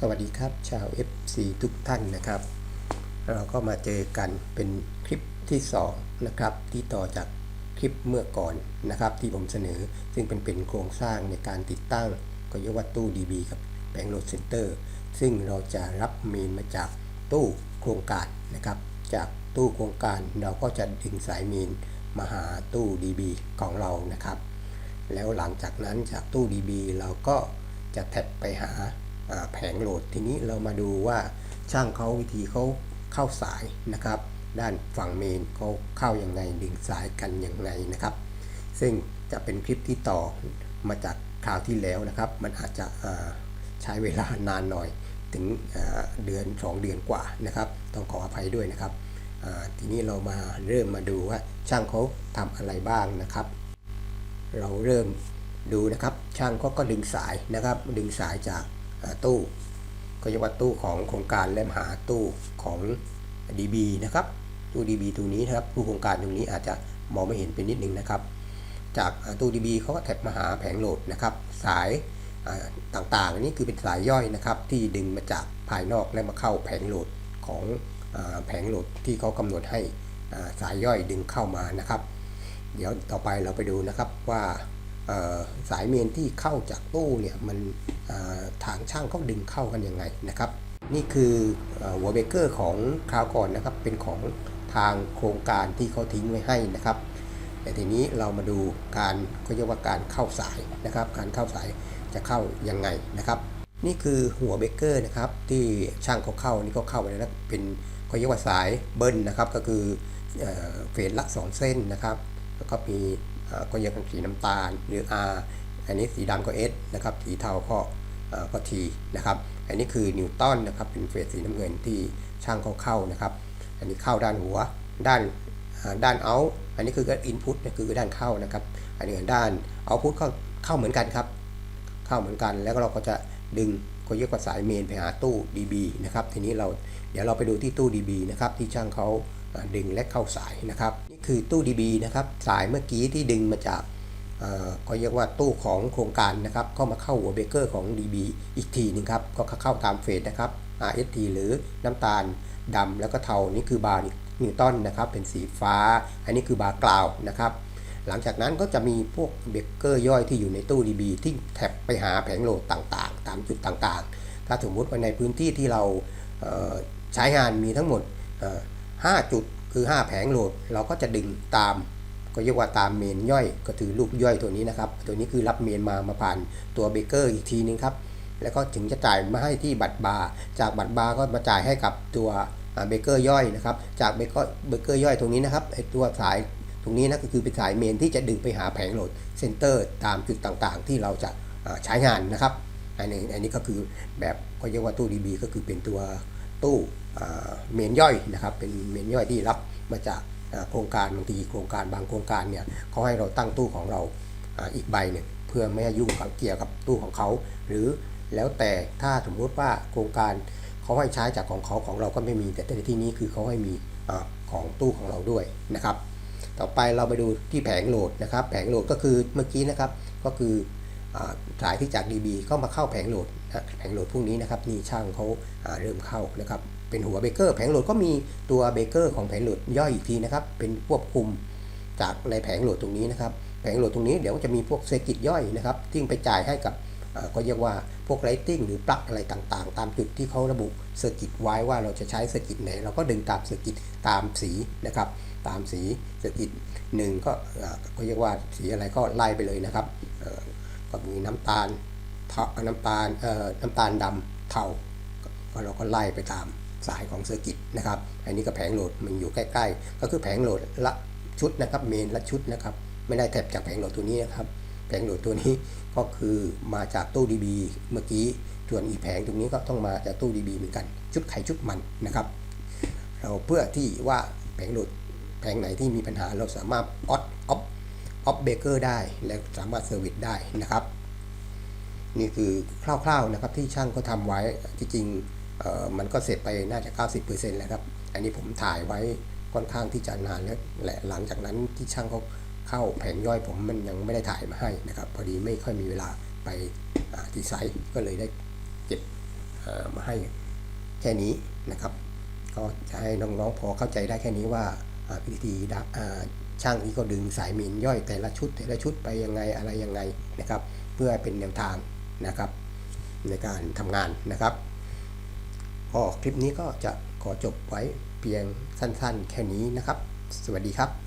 สวัสดีครับ ชาว FC ทุกท่านนะครับ เราก็มาเจอกันเป็นคลิปที่ 2 นะครับ ที่ต่อจากคลิปเมื่อก่อนนะครับ ที่ผมเสนอซึ่งเป็นเป็นโครงสร้างในการติดตั้งก็ยกว่าตู้ DB กับแผงโหลดเซ็นเตอร์ซึ่งเราจะรับเมนมาจากตู้โครงการนะครับ จากตู้โครงการเราก็จะดึงสายเมนมาหาตู้ DB ของเรานะครับ แล้วหลังจากนั้นจากตู้ DB เราก็จะแท็บไปหา แผงโหลดทีนี้เรามาดูว่าช่างเขาวิธีเขาเข้าสายนะครับ ด้านฝั่งเมนเขาเข้าอยังไงดึงสายกันอยังไงนะครับ ซึ่งจะเป็นคลิปที่ต่อมาจากคราวที่แล้วนะครับ มันอาจจะใช้เวลานานหน่อยถึงเดือน 2 เดือนกว่านะครับ ต้องขออภัยด้วยนะครับทีนี้เรามาเริ่มมาดูว่าช่างเขาทำอะไรบ้างนะครับ เราเริ่มดูนะครับช่างก็ก็ดึงสายนะครับ ดึงสายจาก ตู้ก็จะว่าตู้ของโครงการและหาตู้ของ DB นะครับตู้ DB ตัวนี้นะครับตู้โครงการตรงนี้อาจจะมองไม่เห็นเป็นนิดนึงนะครับ จากตู้ DB เขาก็แท็บมาหาแผงโหลดนะครับ สายต่างๆอันนี้คือเป็นสายย่อยนะครับ ที่ดึงมาจากภายนอกและมาเข้าแผงโหลดของอแผงโหลดที่เขากำหนดให้สายย่อยดึงเข้ามานะครับ เดี๋ยวต่อไปเราไปดูนะครับว่า สายเมนที่เข้าจากตู้เนี่ยมันทางช่างเขาดึงเข้ากันยังไงนะครับ นี่คือหัวเบเกอร์ของคราวก่อนนะครับเป็นของทางโครงการที่เขาทิ้งไว้ให้นะครับ แต่ทีนี้เรามาดูการก็เรียกว่าการเข้าสายนะครับ การเข้าสายจะเข้ายังไงนะครับ นี่คือหัวเบเกอร์นะครับที่ช่างเขาเข้านี่ก็เข้าไปแล้วเป็นก็เรียกว่าสายเบิ้ลนะครับก็คือเฟสละ 2 เส้นนะครับ แล้วก็มี ก็เรียกกันสีน้ำตาลหรือ R อันนี้สีดำก็ S นะครับ สีเทาก็ก็ T นะครับ อันนี้คือนิวตันนะครับ เป็นเฟสสีน้ำเงินที่ช่างเขาเข้านะครับ อันนี้เข้าด้านหัว ด้านด้านเอาอันนี้คือก็อินพุตคือด้านเข้านะครับ อันนี้ด้านเอาพุตเข้าเข้าเหมือนกันครับ เข้าเหมือนกัน แล้วก็เราก็จะดึงก็เรียกสายเมนไปหาตู้ DB นะครับ ทีนี้เราเดี๋ยวเราไปดูที่ตู้ DB นะครับ ที่ช่างเขา ดึงและเข้าสายนะครับ นี่คือตู้ DB นะครับสายเมื่อกี้ที่ดึงมาจากก็เรียกว่าตู้ของโครงการนะครับก็มาเข้าหัวเบเกอร์ของ DB อีกทีหนึงครับก็เข้าตามเฟสนะครับ RST หรือน้ำตาลดำแล้วก็เทานี่คือบาร์นิวตันนะครับเป็นสีฟ้า อันนี้คือบาร์กราวนะครับหลังจากนั้นก็จะมีพวกเบเกอร์ย่อยที่อยู่ในตู้ DB ที่แท็บไปหาแผงโหลดต่างๆ ตามจุดต่างๆ ถ้าสมมุติว่าในพื้นที่ที่เราใช้งานมีทั้งหมด 5 จุดคือ 5 แผงโหลด เราก็จะดึงตาม ก็เรียกว่าตามเมนย่อยก็คือลูกย่อยตัวนี้นะครับ ตัวนี้คือรับเมนมามาผ่านตัวเบเกอร์อีกทีนึงครับ แล้วก็ถึงจะจ่ายมาให้ที่บัตรบาร์จากบัตรบาร์ก็มาจ่ายให้กับตัวเบเกอร์ย่อยนะครับจากเบเกอร์เบเกอร์ย่อยตรงนี้นะครับไอตัวสายตรงนี้นะก็คือเป็นสายเมนที่จะดึงไปหาแผงโหลดเซนเตอร์ตามจุดต่างๆ ที่เราจะใช้งานนะครับอันนี้อันนี้ก็คือแบบก็เรียกว่าตู้ DB ก็คือเป็นตัวตู้ เมนย่อยนะครับ เป็นเมนย่อยที่รับมาจากโครงการบางทีโครงการบางโครงการเนี่ยเขาให้เราตั้งตู้ของเราอีกใบหนึ่งเพื่อไม่ให้ยุ่งกับเกี่ยวกับตู้ของเขา หรือแล้วแต่ถ้าสมมติว่าโครงการเขาให้ใช้จากของเขาของเราก็ไม่มี แต่ในที่นี้คือเขาให้มีอของตู้ของเราด้วยนะครับ ต่อไปเราไปดูที่แผงโหลดนะครับ แผงโหลดก็คือเมื่อกี้นะครับก็คือสายที่จาก DB เข้ามาเข้าแผงโหลดแผงโหลดพวกนี้นะครับนี่ช่างเขาเริ่มเข้านะครับ เป็นหัวเบเกอร์ แผงโหลดก็มีตัวเบเกอร์ของแผงโหลดย่อยอีกทีนะครับ เป็นควบคุมจากในแผงโหลดตรงนี้นะครับ แผงโหลดตรงนี้เดี๋ยวจะมีพวกเซอร์กิตย่อยนะครับที่ไปจ่ายให้กับก็เรียกว่าพวกไลติ้งหรือปลั๊กอะไรต่างๆ ตามจุดที่เขาระบุเซอร์กิตไว้ว่าเราจะใช้เซอร์กิตไหน เราก็ดึงตามเซอร์กิตตามสีนะครับ ตามสีเซอร์กิตหนึ่งก็อ่าก็เรียกว่าสีอะไรก็ไล่ไปเลยนะครับก็มีน้ำตาลเทาน้ำตาลเอ่อน้ำตาลดำเทาก็เราก็ไล่ไปตาม สายของเซอร์กิตนะครับอันนี้ก็แผงโหลดมันอยู่ใกล้ ๆ ก็คือแผงโหลดละชุดนะครับเมนละชุดนะครับไม่ได้แถบจากแผงโหลดตัวนี้นะครับแผงโหลดตัวนี้ก็คือมาจากตู้ DB เมื่อกี้ส่วนอีแผงตรงนี้ก็ต้องมาจากตู้ DB เหมือนกัน ชุดไข่ชุดมันนะครับ เราเพื่อที่ว่าแผงโหลดแผงไหนที่มีปัญหาเราสามารถออฟออฟออฟเบเกอร์ได้และสามารถเซอร์วิสได้นะครับ นี่คือคร่าวๆนะครับที่ช่างเขาทำไว้ที่จริง มันก็เสร็จไปน่าจะ 90%แล้วครับ อันนี้ผมถ่ายไว้ค่อนข้างที่จะนานแล้วแหละหลังจากนั้นที่ช่างเขาเข้าแผงย่อยผมมันยังไม่ได้ถ่ายมาให้นะครับ พอดีไม่ค่อยมีเวลาไปอ่าที่ไซต์ก็เลยได้เก็บมาให้แค่นี้นะครับ ก็จะให้น้องๆพอเข้าใจได้แค่นี้ว่าพิธีช่างนี้ก็ดึงสายมินย่อยแต่ละชุดแต่ละชุดไปยังไงอะไรยังไงนะครับ เพื่อเป็นแนวทางนะครับ ในการทำงานนะครับ ก็คลิปนี้ก็จะขอจบไว้เพียงสั้นๆ แค่นี้นะครับ สวัสดีครับ